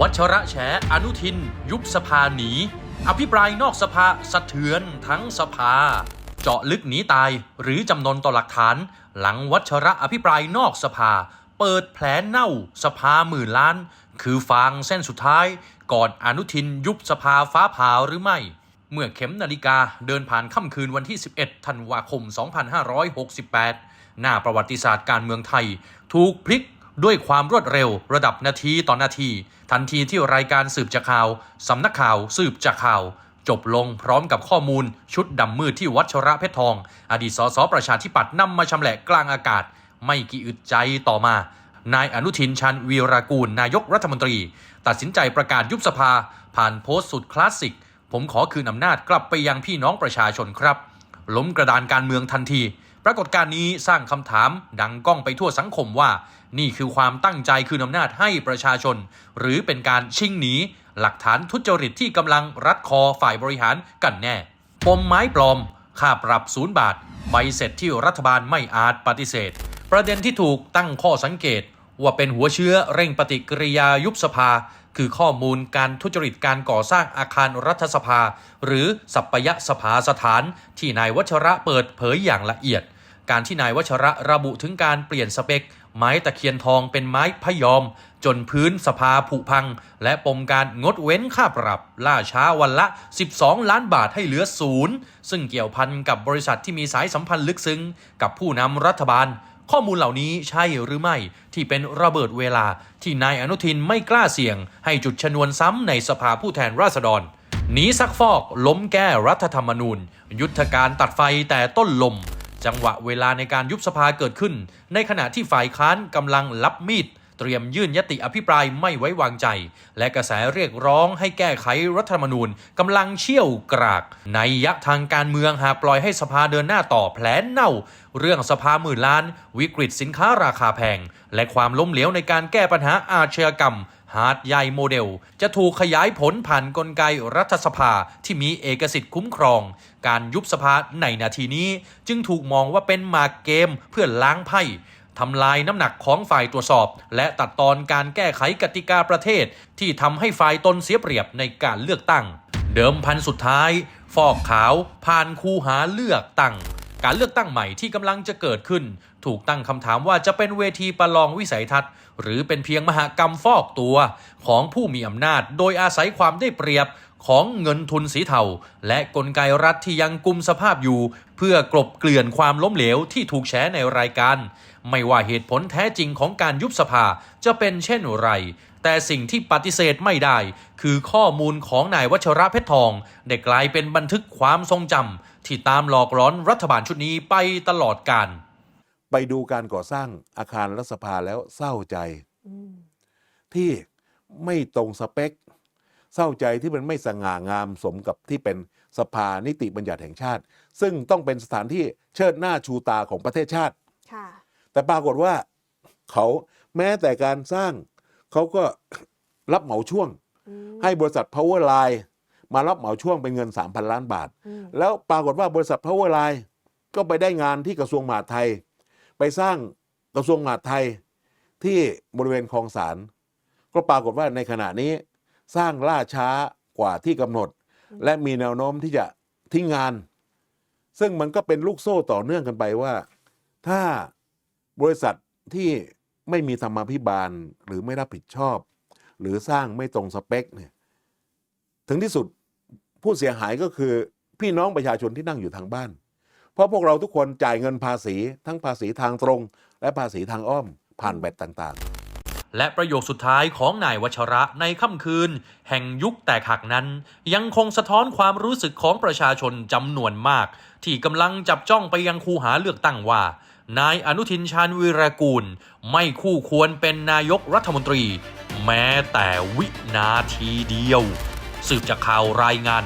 วัชระแฉอนุทิน ยุบสภาหนี อภิปรายนอกสภาสะเทือนทั้งสภา เจาะลึกหนีตายหรือจำนนต่อหลักฐาน หลังวัชระอภิปรายนอกสภา เปิดแผลเน่าสภาหมื่นล้าน คือฟางเส้นสุดท้าย ก่อนอนุทินยุบสภาฟ้าผ่าหรือไม่ เมื่อเข็มนาฬิกาเดินผ่านค่ำคืนวันที่ 11 ธันวาคม 2568 หน้าประวัติศาสตร์การเมืองไทย ถูกพลิก ด้วยความรวดเร็วระดับนาทีต่อนาที ทันทีที่รายการสืบจากข่าวสำนักข่าวสืบจากข่าว จบลงพร้อมกับข้อมูล ชุดดำมืดที่วัชระเพชรทอง อดีตสสประชาธิปัตย์นำมาชำแหละกลางอากาศ ไม่กี่อึดใจต่อมา นายอนุทินชันวีรากูล นายกรัฐมนตรี ตัดสินใจประกาศยุบสภา ผ่านโพสต์สุดคลาสสิก ผมขอคืนอำนาจกลับไปยังพี่น้องประชาชนครับ ล้มกระดานการเมืองทันที ปรากฏการณ์นี้สร้างคำถามดังก้องไปทั่วสังคมว่า นี่คือความตั้งใจคืนอำนาจให้ประชาชน หรือเป็นการชิงหนี หลักฐานทุจริตที่กำลังรัดคอฝ่ายบริหารกันแน่ปมไม้ปลอม ค่าปรับศูนย์บาท ใบเสร็จที่รัฐบาลไม่อาจปฏิเสธ ประเด็นที่ถูกตั้งข้อสังเกต ว่าเป็นหัวเชื้อเร่งปฏิกิริยายุบสภา คือข้อมูลการทุจริตการก่อสร้างอาคารรัฐสภา หรือสัปยสภาสถาน ที่นายวัชระเปิดเผยอย่างละเอียด การที่นายวัชระระบุถึงการเปลี่ยนสเปคไม้ตะเคียนทองเป็นไม้พยอม จนพื้นสภาผุพัง และปมการงดเว้นค่าปรับ ล่าช้าวันละ 12 ล้านบาทให้เหลือศูนย์ซึ่งเกี่ยวพันกับบริษัทที่มีสายสัมพันธ์ลึกซึ้งกับผู้นำรัฐบาล ข้อมูลเหล่านี้ใช่หรือไม่ที่เป็นระเบิดเวลาที่นายอนุทินไม่กล้าเสี่ยง ให้จุดชนวนซ้ำในสภาผู้แทนราษฎรหนีซักฟอกล้มแก้รัฐธรรมนูญ ยุทธการตัดไฟแต่ต้นลม จังหวะเวลาในการยุบสภาเกิดขึ้น ในขณะที่ฝ่ายค้านกำลังรับมีด เตรียมยื่นยติอภิปรายไม่ไว้วางใจ และกระแสเรียกร้องให้แก้ไขรัฐธรรมนูญกำลังเชี่ยวกรากในยะทางการเมืองหากปล่อยให้สภาเดินหน้าต่อแผลเน่า เรื่องสภาหมื่นล้าน วิกฤตสินค้าราคาแพง และความล้มเหลวในการแก้ปัญหาอาชญากรรมหาดใหญ่โมเดล จะถูกขยายผลผ่านนกลไกรัฐสภาที่มีเอกสิทธิ์คุ้มครอง การยุบสภาในนาทีนี้ จึงถูกมองว่าเป็นมาเกมเพื่อล้างไพ่ ทำลายน้ำหนักของฝ่ายตรวจสอบ และตัดตอนการแก้ไขกติกาประเทศ ที่ทำให้ฝ่ายตนเสียเปรียบในการเลือกตั้ง เดิมพันสุดท้าย ฟอกขาว ผ่านคูหาเลือกตั้งการเลือกตั้งใหม่ที่กำลังจะเกิดขึ้น ถูกตั้งคำถามว่าจะเป็นเวทีประลองวิสัยทัศน์ หรือเป็นเพียงมหากรรมฟอกตัวของผู้มีอำนาจ โดยอาศัยความได้เปรียบ ของเงินทุนสีเทา และกลไกรัฐที่ยังกุมสภาพอยู่ เพื่อกลบเกลื่อนความล้มเหลวที่ถูกแฉในรายการ ไม่ว่าเหตุผลแท้จริงของการยุบสภาจะเป็นเช่นไร แต่สิ่งที่ปฏิเสธไม่ได้ คือข้อมูลของนายวัชระเพชรทองได้กลายเป็นบันทึกความทรงจำที่ตามหลอกหลอนรัฐบาลชุดนี้ไปตลอดกาลไปดูการก่อสร้างอาคารรัฐสภาแล้วเศร้าใจที่ไม่ตรงสเปค เศร้าใจที่มันไม่สง่างามสมกับที่เป็นสภานิติบัญญัติแห่งชาติ ซึ่งต้องเป็นสถานที่เชิดหน้าชูตาของประเทศชาติ ค่ะ แต่ปรากฏว่าเขาแม้แต่การสร้างเขาก็รับเหมาช่วง อืมให้บริษัท Powerline มารับเหมาช่วงเป็นเงิน 3,000 ล้านบาท อืมแล้วปรากฏว่าบริษัท Powerline ก็ไปได้งานที่กระทรวงมหาดไทย ไปสร้างกระทรวงมหาดไทยที่บริเวณคลองสาร ก็ปรากฏว่าในขณะนี้ สร้างล่าช้ากว่าที่กำหนด และมีแนวโน้มที่จะทิ้งงาน ซึ่งมันก็เป็นลูกโซ่ต่อเนื่องกันไปว่า ถ้าบริษัทที่ไม่มีธรรมาภิบาลหรือไม่รับผิดชอบ หรือสร้างไม่ตรงสเปคเนี่ยถึงที่สุดผู้เสียหายก็คือพี่น้องประชาชนที่นั่งอยู่ทางบ้าน เพราะพวกเราทุกคนจ่ายเงินภาษีทั้งภาษีทางตรง และภาษีทางอ้อมผ่านแบตต่างๆ และประโยคสุดท้ายของนายวัชระในค่ำคืน แห่งยุคแตกหักนั้น ยังคงสะท้อนความรู้สึกของประชาชนจำนวนมาก ที่กำลังจับจ้องไปยังคูหาเลือกตั้งว่า นายอนุทินชาญวีรกูล ไม่คู่ควรเป็นนายกรัฐมนตรี แม้แต่วินาทีเดียว สืบจากข่าวรายงาน